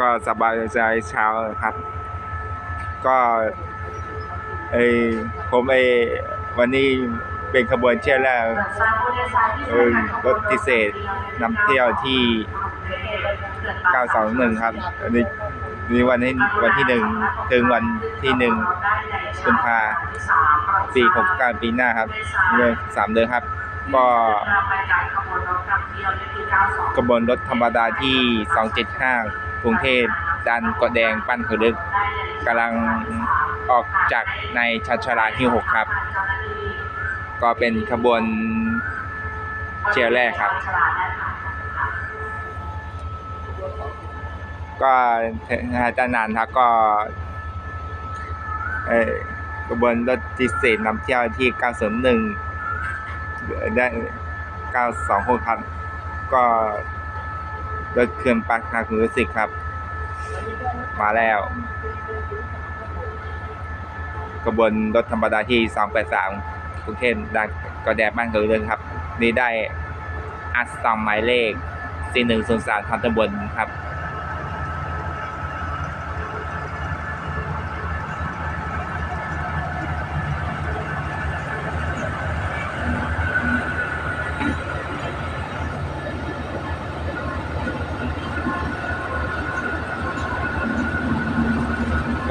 ก็สบายใจเช้าครับ ก็ไอผมไอวันนี้เป็นขบวนเที่ยวแรกรถพิเศษนำเที่ยวที่ 921 ครับอันนี้นี่วันที่วันที่หนึ่งถึงวันที่หนึ่งกุมภาปี69ปีหน้าครับเดือนสามเดือนครับ ก็ขบวนรถธรรมดาที่ 275 กรุงเทพดันกอแดงปั้นขาลึกกำลังออกจากในชัชราที่ 6 ครับ ก็เป็นขบวนเที่ยวแรกครับ ก็อาจารย์นานครับก็เอ่อกระบวนรถพิเศษนำเที่ยวที่ 901 ได้926ครับ ก็รถเครื่องปักทางมิวสิกครับ มาแล้วกระบวนรถธรรมดาที่ 283กรุงเทพดันก็แดดบ้านเกิดเรื่องครับ นี่ได้อัดซอมหมายเลข 4103ทางตำบลครับ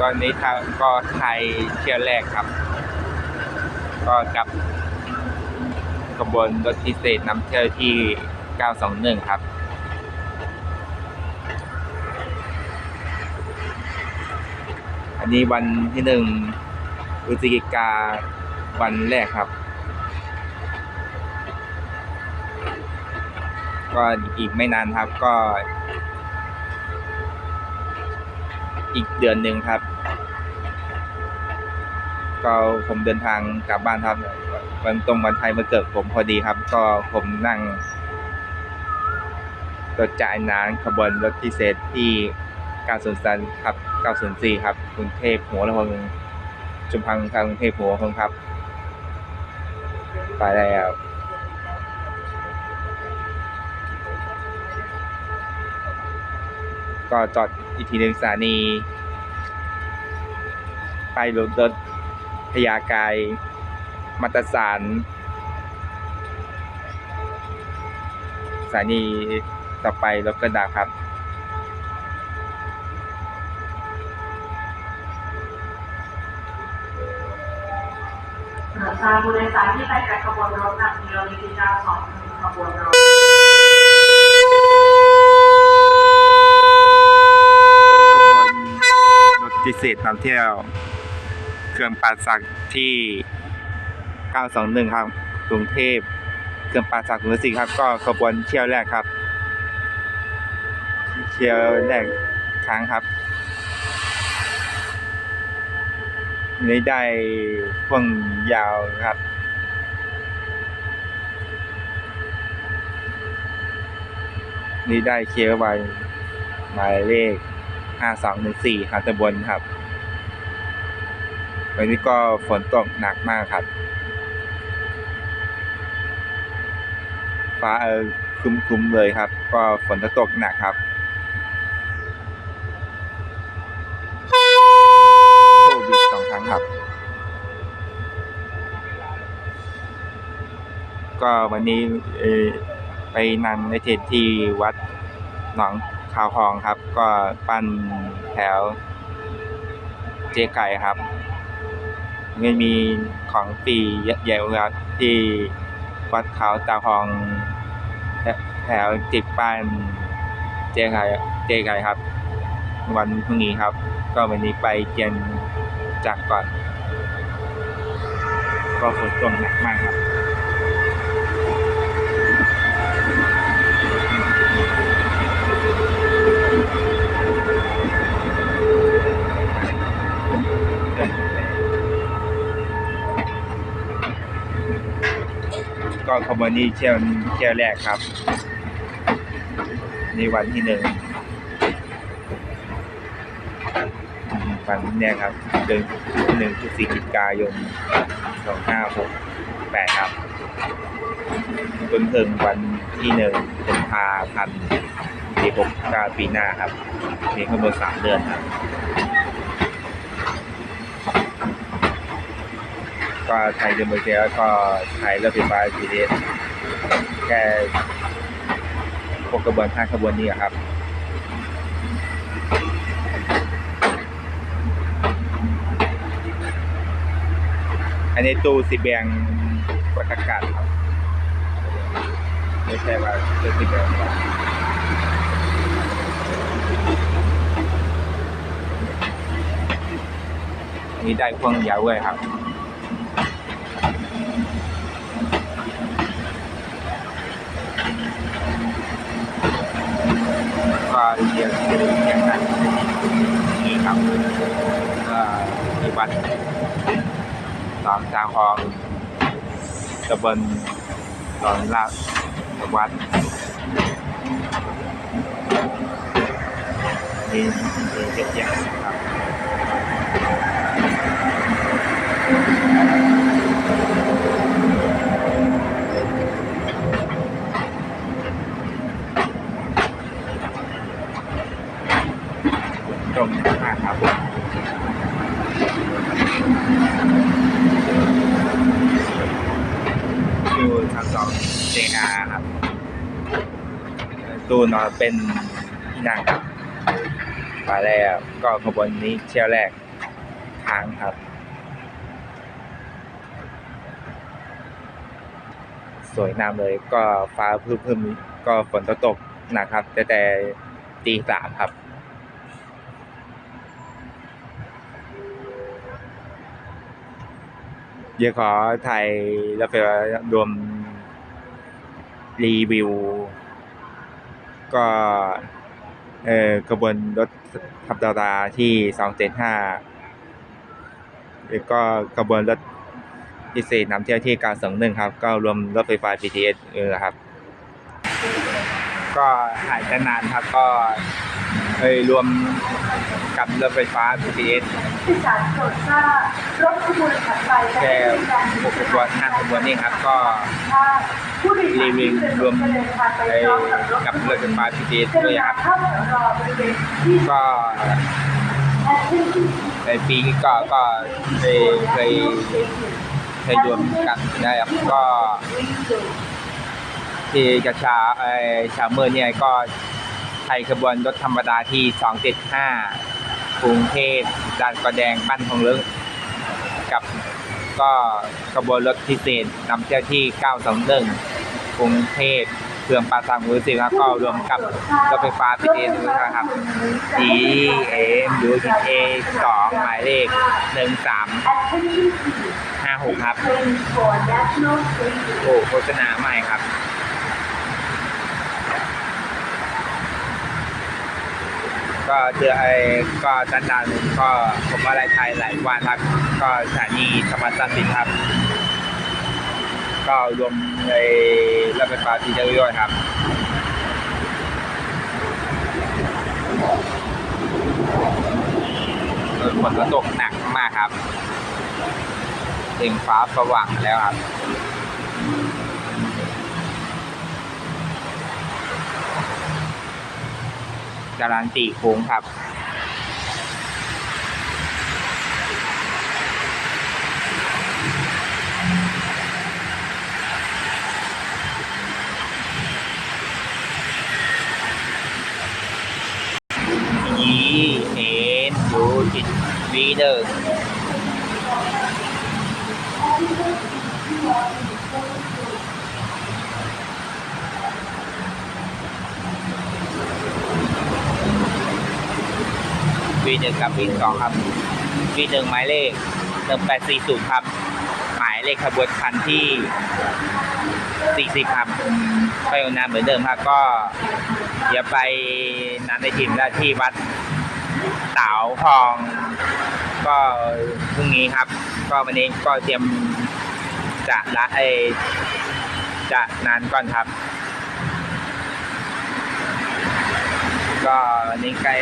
ตอนนี้ทางก็ไทยเที่ยวแรกครับ ก็กับขบวนรถพิเศษนำเที่ยวที่ 921 ครับอันนี้วันที่หนึ่งพฤศจิกาวันแรกครับ ก็อีกไม่นานครับก็ อีกเดือนหนึ่งครับ ก็ผมเดินทางกลับบ้านครับวันตรงวันไทยมาเกิดผมพอดีครับ ก็ผมนั่งรถจ่ายนานขบวนรถพิเศษที่903ครับ 904 ครับกรุงเทพหัวลำโพงชุมพังทางกรุงเทพหัวลำโพงครับ ไปแล้วก็จอด อีกทีหนึ่งสถานีไปรถรถพยากายมัตสารสถานีต่อไปรถกระดาครับทางผู้โดยสารที่ไปกับขบวนรถนำเที่ยวในที่921ขบวนรถ ขบวนรถ พิเศษนำเที่ยวเครื่องปราสักที่ 921 ครับ กรุงเทพเครื่องปราสักกรุงศรีครับ ก็ขบวนเที่ยวแรกครับ เที่ยวแรกครั้งครับนี่ได้พ่วงยาวครับนี่ได้เคียวไวหมายเลข 5214ครับตำบลครับ วันนี้ก็ฝนตกหนักมากครับ ฟ้าเออครึมๆเลยครับ ก็ฝนจะตกหนักครับโควิดสองครั้งครับ ก็วันนี้ไปนำในเทศที่วัดหนอง ขาวทองครับ ก็ปั้นแถวเจ๊ไก่ครับไม่มีของฟรีเยอะแยะเลยครับที่วัดเขาตาทองแถวติดปั้นเจ๊ไก่เจ๊ไก่ครับ วันพรุ่งนี้ครับ ก็วันนี้ไปเจียนจากก่อน ก็ฝนตกหนักมากครับ ก็ขบวนนี้เที่ยวเที่ยวแรกครับ ในวันที่หนึ่งวันแรกครับเดือนหนึ่งพฤศจิกายนสองห้าหกแปดครับจนถึงวันที่หนึ่งกุมภาพันธ์ ปีหกเก้าปีหน้าครับมีขบวนสามเดือนครับ ก็ไทยเดิมเบอเซียก็ไทยรถไฟฟ้า BTS แค่พวกกระบวนห้าขบวนนี้ครับอันนี้ตู้สีแบงวัตการครับ ไม่ใช่ว่าตู้สีแบง นี่ได้พวงยาวเว้ยครับก็เรียนเรียนกันนี่ครับก็ที่วัดสามจางคองตำบลตอนลาดวัดนี่เจ็ดเจ็ดครับตรงมากครับ อยู่ชั้นสองเจอาครับ ตู้นอน เป็นที่นั่งครับมาแล้วก็ขบวนนี้เที่ยวแรกทางครับ สวยงามเลยก็ฟ้าพึ่มๆก็ฝนตกหนักครับ แต่แต่ตีสามครับเดี๋ยวขอถ่ายรถไฟฟ้ารวมรีวิว ก็เออกระบวนรถทับดาราที่สองเจ็ดห้าแล้วก็กระบวนรถพิเศษนำเที่ยวที่การสองหนึ่งครับ ก็รวมรถไฟฟ้า BTS เออครับ ก็หายไปนานครับก็ เอยรวมกับรถไฟฟ้า BTS ที่สารโปรดทราบรถขบวนถัดไปจะแค่ให้บริการหกขบวนห้าขบวนนี่ครับก็ผู้โดยสารรีวิวที่รวมจะเดินทางไปไปพร้อมกับรถกับรถไฟฟ้า BTS เป็นด้วยกาครรับเข้าแถวรอบริเวณที่ก็ Attention ในปีก็ก็เคยเคยเคยรวมกันนะครับก็ที่กระชาไอชาเมื่อเนี่ยก็ ใช้ขบวนรถธรรมดาที่ 275 กรุงเทพด่านกระแดงบ้านทองเลิงกับก็ขบวนรถพิเศษนำเที่ยวที่ 921 กรุงเทพเพื่อปาสาทมือสิครับก็รวมกับรถไฟฟ้า BTS ด้วยนะครับ D M U T A สองหมายเลขหนึ่งสาม Attention ห้าหกครับ โอ้โฆษณาใหม่ครับ ก็เจอไอ้ก็จันดันก็ผมว่าไรไทยหลายวันครับ ก็สถานีธรรมศาสตร์สิครับ ก็รวมในรถไฟฟ้าที่เดียวด้วยครับฝนก็ตกหนักมากครับถึงฟ้าสว่างแล้วครับ การันตีโค้งครับยีเอ็นยูจิตวีเดอร์ งกับวีสองครับวีหนึ่งหมายเลขหนึ่งแปดสี่ศูนย์ครับ หมายเลขขบวนคันที่สี่สิบครับไปเอานานเหมือนเดิมครับก็เดี๋ยวไปนันในทีมได้ที่วัดเต๋าทอง ก็พรุ่งนี้ครับ ก็วันนี้ก็เตรียมจะละไอจะนานก่อนครับ ก็วันนี้ใกล้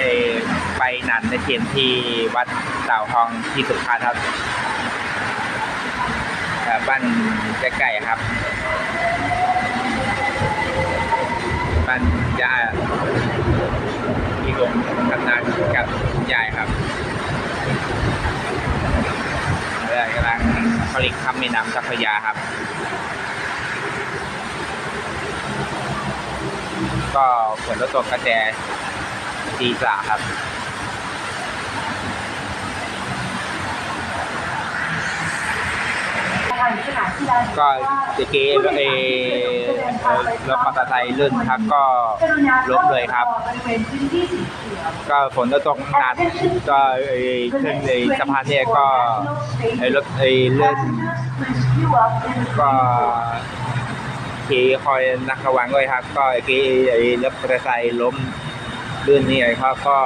ไปนันในเทีมที่วัดเต๋าทองที่สุพรรณครับบ้านใกล้ๆครับบ้านยาที่ลงทำงานกับยายครับกำลังผลิตข้ามแม่น้ำเจ้าพระยาครับ ก็ฝนลดตกกระแจตีสาครับ ก็ตะกี้เอเอรถมอเตอร์ไซค์ลื่นครับก็ล้มเลยครับ ก็ฝนลดตกหนักก็ไอ้ขึ้นในสะพานเนี่ยก็ไอ้รถไอ้ลื่นก็ขี่คอยนักระวังด้วยครับ ก็ไอ้กี้ไอ้รถมอเตอร์ไซค์ล้มลื่นนี่ไอ้เขาก็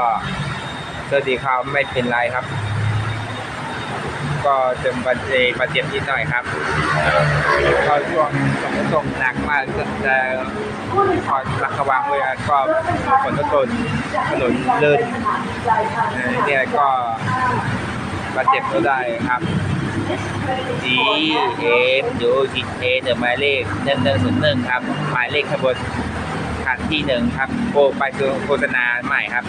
เสื้อสีขาวไม่เป็นไรครับ ก็จะบาเจ็บบาดเจ็บนิดหน่อยครับก็ช่วงฝนตกหนักมากก็จะคอยระระวังด้วยครับก็ฝนตกถนนลื่นเอ่อเนี่ยก็บาดเจ็บก็ได้ครับ G M U G A หนึ่งหมายเลขหนึ่งหนึ่งศูนย์หนึ่งครับ หมายเลขขบวนคันที่หนึ่งครับโอ้ไปคือโฆษณาใหม่ครับ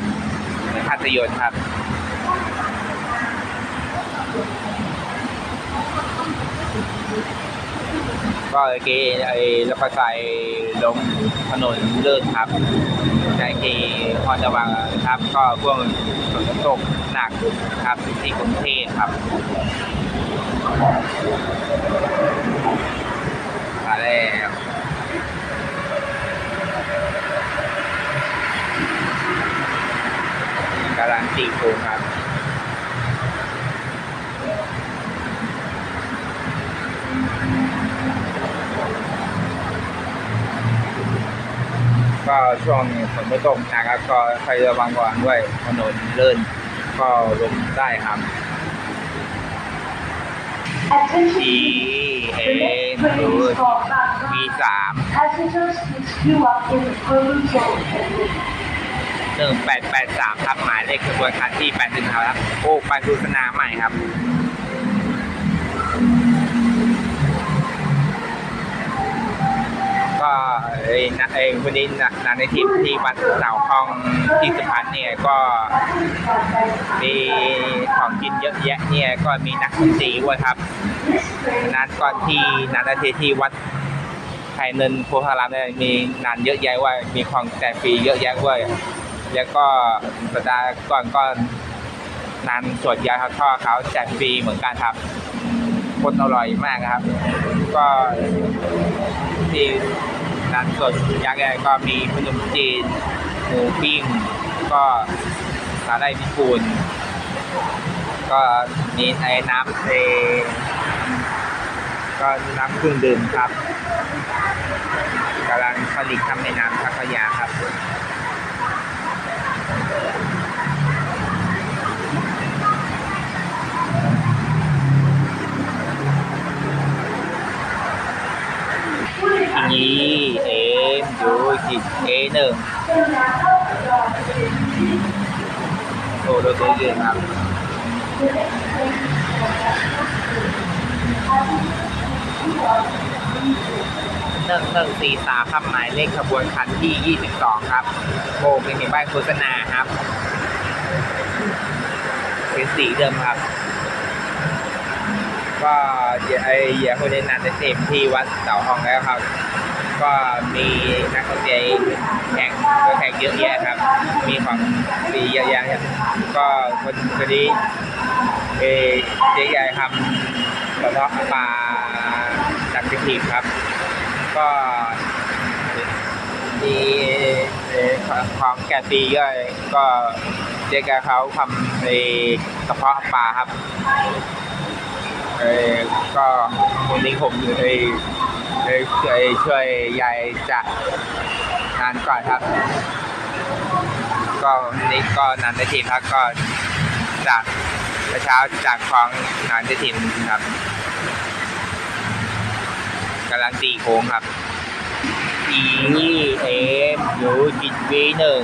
ภาพยนตร์ครับ ก็เมื่อกี้ไอ้รถไฟฟ้าลงถนนลื่นครับใจกีพอจะวางครับ ก็พวงฝนตกหนักครับที่กรุงเทพครับมาแล้วกำลังตีโค้งครับ ก็ ช่วงฝนไม่ตกนะครับ ก็ใครระวังก่อนด้วยถนนเลื่อนก็ลงได้ครับ Attention E please. A The next train is for Bangkok. V สาม Passengers please queue up in the purple zone. หนึ่งแปดแปดสามครับหมายเลขขบวนคันที่แปดหนึ่งครับ โอ้ไปโฆษณาใหม่ครับ ก็ไอ้นะไอ้วันนี้นะนานในทีมที่วัดเสาคลองที่สุพรรณเนี่ยก็มีของกินเยอะแยะเนี่ยก็มีนักดนตรีด้วยครับนัดก่อนที่นัดนาทีที่วัดไทยเนินโพธารามเนี่ยมีงานเยอะแยะว่ามีของแจกฟรีเยอะแยะด้วยแล้วก็สัปดาห์ก่อนก็นานสวดยาทอดเขาแจกฟรีเหมือนกันครับคนอร่อยมากครับ ก็ ที่ร้านสดยักษ์ใหญ่ก็มีขนมจีนหมูปิ้ง ก็สาหร่ายญี่ปุ่นก็มีไอ้น้ำเอก็น้ำเครื่องดื่มครับกำลังผลิตทำในน้ำพัทยาครับ ทีนี้เอ็มยูจิเอหนึ่งโอ้โหตัวเยอะครับหนึ่งหนึ่งสี่สามครับหมายเลขขบวนคันที่ยี่สิบสองครับโบกเป็นป้ายโฆษณาครับ เป็นสีเดิมครับ ก็อย่ไออย่คนในนันในเต็มที่วัดเสาทองแล้วครับ ก็มีนักดนตรีแข่งก็แข่งเยอะแยะครับ มีของดีเยอะแยะครับก็คนคนนี้เอเจ๊ใหญ่ครับกระเพาะปลาดักทีมครับ ก็มีของแกะตีก็ก็เจ๊แกเขาทำในกระเพาะปลาครับเออก็วันนี้ผมเลย เลยช่วยช่วยยายจัดงานก่อนครับ ก็วันนี้ก็นันได้ทีมครับก็จากเช้าจากของนันได้ทีมครับกำลังตีโค้งครับ E M U จิตวีหนึ่ง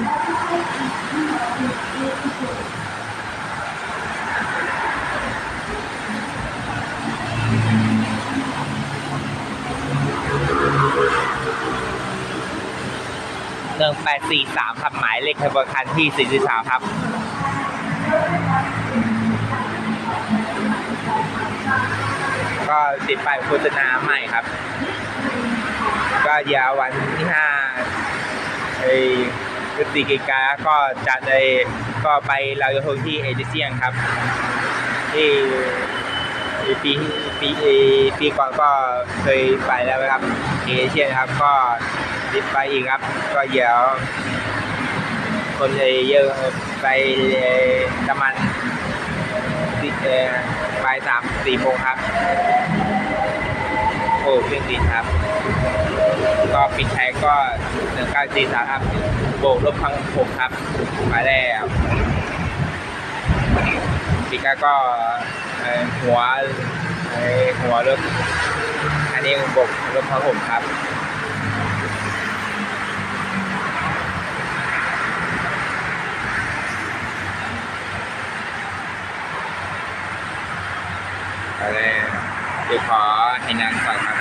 หนึ่งแปดสี่สามครับหมายเลขขบวนคันที่สี่สิบสามครับก็ติดป้ายโฆษณาใหม่ครับ ก็ยววันที่ห้าไอ้พฤศจิกาก็จะได้ก็ไปลอยกระทงที่เอเจเซียนครับที่ปี ปีปีก่อนก็เคยไปแล้วนะครับเอเชียนครับ ก็ติดไปอีกครับ ก็เดี๋ยว คนเยอะไปประมาณสิเอ่อบ่ายสามสี่โมงครับ โอ้เครื่องบินครับ ก็ปิดแท็กก็หนึ่งเก้าสี่สามครับโบกลบพังผมครับมาแล้วปีก้าก็หัว เอ่อหัวรถอันนี้บกรถพระผมครับอะไรเดี๋ยวขอให้นางก่อนครับ